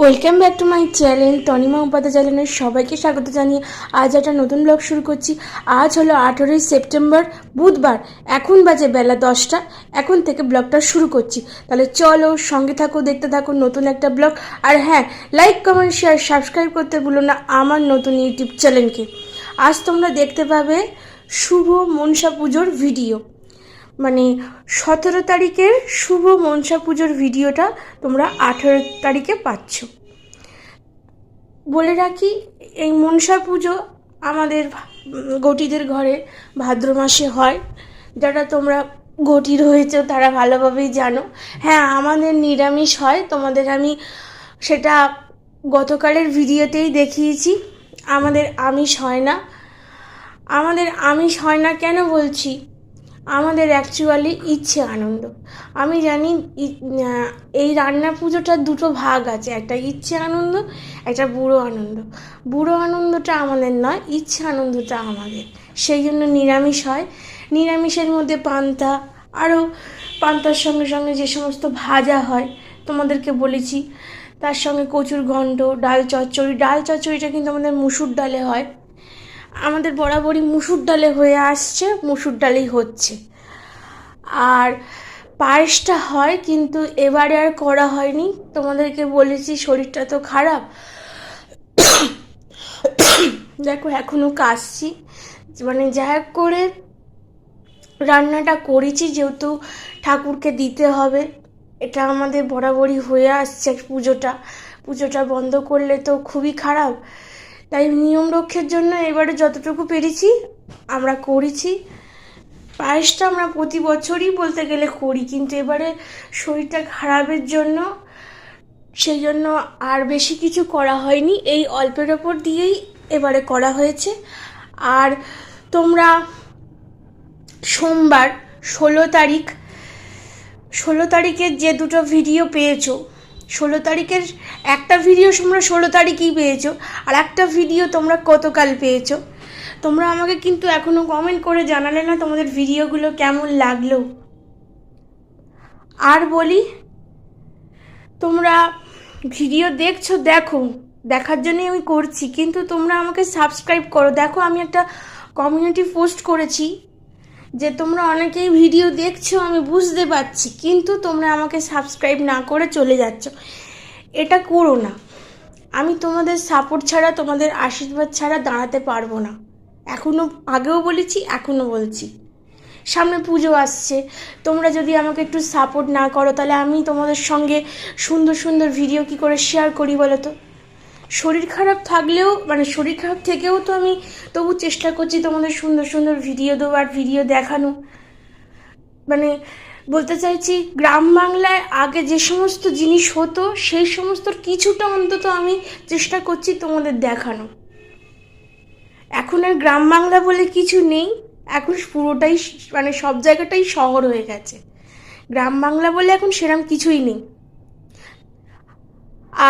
Welcome back to my channel Tanima Upadhyay চ্যানেলের সবাইকে স্বাগত জানিয়ে আজ একটা নতুন ব্লগ শুরু করছি। আজ হলো আঠেরোই সেপ্টেম্বর, বুধবার, এখন বাজে বেলা দশটা, এখন থেকে ব্লগটা শুরু করছি। তাহলে চলো সঙ্গে থাকো, দেখতে থাকো নতুন একটা ব্লগ আর হ্যাঁ লাইক কমেন্ট শেয়ার সাবস্ক্রাইব করতে ভুলো না আমার নতুন ইউটিউব চ্যানেলকে আজ তোমরা দেখতে পাবে শুভ মনসা পুজোর ভিডিও মানে সতেরো তারিখের শুভ মনসা পুজোর ভিডিওটা তোমরা আঠেরো তারিখে পাচ্ছ। বলে রাখি, এই মনসা পুজো আমাদের গটিদের ঘরে ভাদ্র মাসে হয়। যারা তোমরা গটি রয়েছে তারা ভালোভাবেই জানো। হ্যাঁ আমাদের নিরামিষ হয়, তোমাদের আমি সেটা গতকালের ভিডিওতেই দেখিয়েছি। আমাদের আমিষ হয় না। আমাদের আমিষ হয় না কেন বলছি? আমাদের অ্যাকচুয়ালি ইচ্ছে আনন্দ। আমি জানি এই রান্না পুজোটার দুটো ভাগ আছে, একটা ইচ্ছে আনন্দ, একটা বুড়ো আনন্দ। বুড়ো আনন্দটা আমাদের নয়, ইচ্ছে আনন্দটা আমাদের। সেই জন্য নিরামিষ হয়। নিরামিষের মধ্যে পান্তা আরও পান্তার সঙ্গে সঙ্গে যে সমস্ত ভাজা হয়, তোমাদেরকে বলেছি, তার সঙ্গে কচুর ঘণ্ট ডাল চচ্চড়ি। ডাল চচ্চড়িটা কিন্তু আমাদের মুসুর ডালে হয়। আমাদের বরাবরই মুসুর ডালে হয়ে আসছে, মুসুর ডালেই হচ্ছে। আর পায়েসটা হয়, কিন্তু এবারে আর করা হয়নি। তোমাদেরকে বলেছি, শরীরটা তো খারাপ। দেখো এখনও কাশছি। মানে যা করে রান্নাটা করেছি, যেহেতু ঠাকুরকে দিতে হবে। এটা আমাদের বরাবরই হয়ে আসছে পুজোটা। পুজোটা বন্ধ করলে তো খুবই খারাপ। তাই নিয়ম রক্ষের জন্য এবারে যতটুকু পেরেছি, আমরা করেছি। পায়েসটা আমরা প্রতি বছরই বলতে গেলে করি, কিন্তু এবারে শরীরটা খারাপের জন্য, সেই জন্য আর বেশি কিছু করা হয়নি। এই অল্পের ওপর দিয়েই এবারে করা হয়েছে। আর তোমরা সোমবার ষোলো তারিখ, ষোলো তারিখের যে দুটো ভিডিও পেয়েছ ষোলো তারিখের একটা ভিডিও তোমরা ষোলো তারিখেই পেয়েছ, আর একটা ভিডিও তোমরা কতকাল পেয়েছ? তোমরা আমাকে কিন্তু এখনও কমেন্ট করে জানালে না তোমাদের ভিডিওগুলো কেমন লাগল। আর বলি, তোমরা ভিডিও দেখছ, দেখো, দেখার জন্যই আমি করছি, কিন্তু তোমরা আমাকে সাবস্ক্রাইব করো। দেখো, আমি একটা কমিউনিটি পোস্ট করেছি। যে তোমরা অনেকেই ভিডিও দেখছ, আমি বুঝতে পারছি, কিন্তু তোমরা আমাকে সাবস্ক্রাইব না করে চলে যাচ্ছ। এটা করো না। আমি তোমাদের সাপোর্ট ছাড়া, তোমাদের আশীর্বাদ ছাড়া দাঁড়াতে পারব না। এখনও আগেও বলেছি এখনও বলছি। সামনে পুজো আসছে। তোমরা যদি আমাকে একটু সাপোর্ট না করো, তাহলে আমি তোমাদের সঙ্গে সুন্দর সুন্দর ভিডিও কি করে শেয়ার করি বলো তো? শরীর খারাপ থাকলেও মানে শরীর খারাপ থেকেও তো আমি তবু চেষ্টা করছি তোমাদের সুন্দর সুন্দর ভিডিও দেওয়ার ভিডিও দেখানো। মানে বলতে চাইছি, গ্রাম বাংলায় আগে যে সমস্ত জিনিস হতো, সেই সমস্ত কিছুটা অন্তত আমি চেষ্টা করছি তোমাদের দেখানো। এখন আর গ্রাম বাংলা বলে কিছু নেই, এখন পুরোটাই মানে সব জায়গাটাই শহর হয়ে গেছে। গ্রাম বাংলা বলে এখন সেরম কিছুই নেই।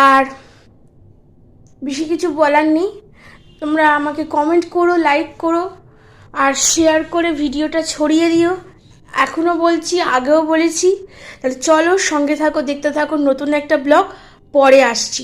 আর বেশি কিছু বলার নেই। তোমরা আমাকে কমেন্ট করো লাইক করো, আর শেয়ার করে ভিডিওটা ছড়িয়ে দিও। এখনও বলছি, আগেও বলেছি। তাহলে চলো সঙ্গে থাকো, দেখতে থাকো নতুন একটা ব্লগ পরে আসছি।